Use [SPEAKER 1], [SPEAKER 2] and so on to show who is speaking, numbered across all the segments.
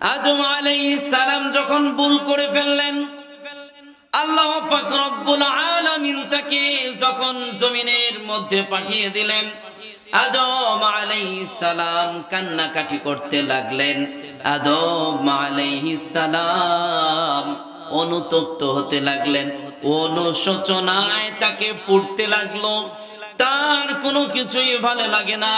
[SPEAKER 1] আদম আলাইহিস সালাম যখন ভুল করে ফেললেন, আল্লাহ পাক রব্বুল আলামিন তাকে যখন জমিনের মধ্যে পাঠিয়ে দিলেন, আদম আলাইহিস সালাম কান্নাকাটি করতে লাগলেন। আদম আলাইহিস সালাম অনুতপ্ত হতে লাগলেন। অনুশোচনায় তাকে পড়তে লাগল। তার কোনো কিছুই ভালো লাগে না।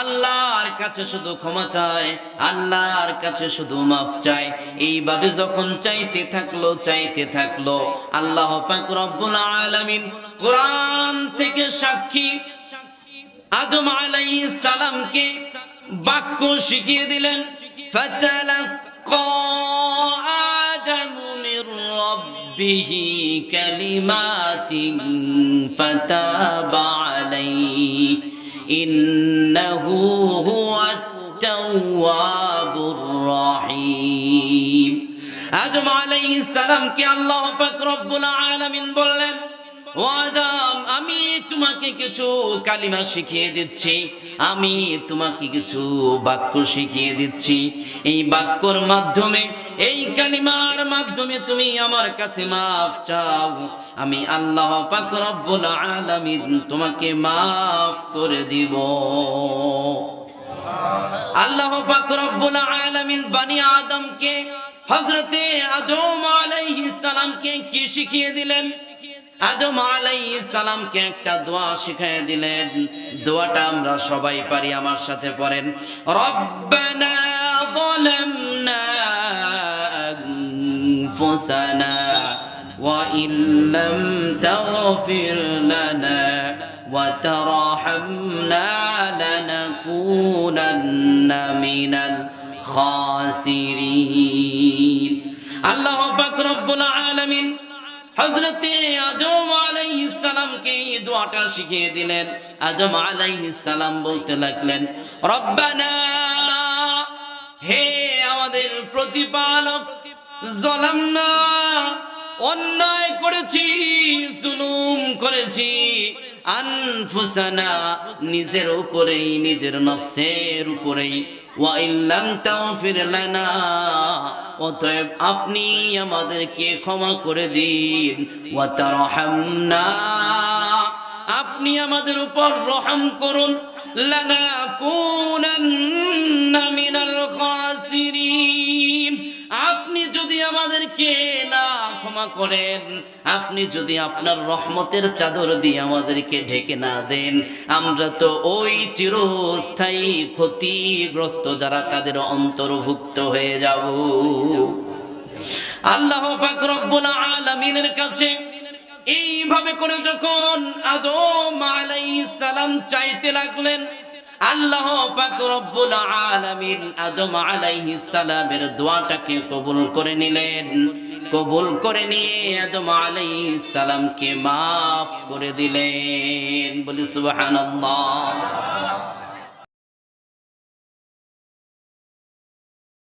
[SPEAKER 1] আল্লাহর কাছে শুধু ক্ষমা চায়, আল্লাহর কাছে শুধু মাফ চায়। এইভাবে যখন চাইতে থাকল চাইতে থাকল। আল্লাহ পাক রব্বুল আলামিন কোরআন থেকে সাক্ষী আদম আলাইহিস সালামকে বাক্য শিখিয়ে দিলেন, ফাতালাক্কা রাব্বিহি কালিমাতিন ফাতাবা আলাইহি ইন্নাহু হুয়াত তাওয়াবুর রহিম আদম আলাইহিস সালামকে আল্লাহ পাক রব্বুল আলামিন বললেন আমি তোমাকে কিছু কালিমা শিখিয়ে দিচ্ছি। আমি তোমাকে কিছু বাক্য শিখিয়ে দিচ্ছি। এই বাক্যর মাধ্যমে, এই কালিমার মাধ্যমে তুমি আমার কাছে মাফ চাও। আমি আল্লাহ পাক রব্বুল আলামিন তোমাকে মাফ করে দিব। আল্লাহ পাক রব্বুল আলামিন বানি আদমকে, হযরতে আদম আলাইহিস সালামকে কি শিখিয়ে দিলেন? আদম আলাই সালামকে একটা দোয়া শিখাই দিলেন। দোয়াটা আমরা সবাই পারি, আমার সাথে পড়েন। ওয়া মিনাল আল্লাহ পাক আলমিন হযরতে আদম আলাইহিস সালামকে এই দোয়াটা শিখিয়ে দিলেন। আজম আলাইহিস সালাম বলতে লাগলেন, রব্বানা, হে আমাদের প্রতিপালক, জলামনা, অন্যায় করেছি, জুলুম করেছি, আনফুসানা, নিজের উপরেই, নিজের নফসের উপরেই, ওয়া ইল্লাম তাগফির লানা। অতএব আপনি আমাদেরকে ক্ষমা করে দিন। ওয়া তারহামনা আপনি আমাদের উপর রহম করুন। লানাকুনান্না মিনাল ক্ষমা করেন। আপনি যদি আপনার রহমতের চাদর দিয়ে আমাদেরকে ঢেকে না দেন, আমরা তো ওই চিরস্থায়ী ক্ষতিগ্রস্ত যারা তাদের অন্তর্ভুক্ত হয়ে যাব। আল্লাহ আলামিনের কাছে এইভাবে করে যখন আদম আলাইহিস সালাম চাইতে লাগলেন আল্লাহ পাক রব্বুল আলামিন আদম আলাইহিস সালামের দোয়াটাকে কবুল করে নিলেন। কবুল করে নিয়ে আদম আলাইহিস সালামকে maaf করে দিলেন। বলি সুবহানাল্লাহ।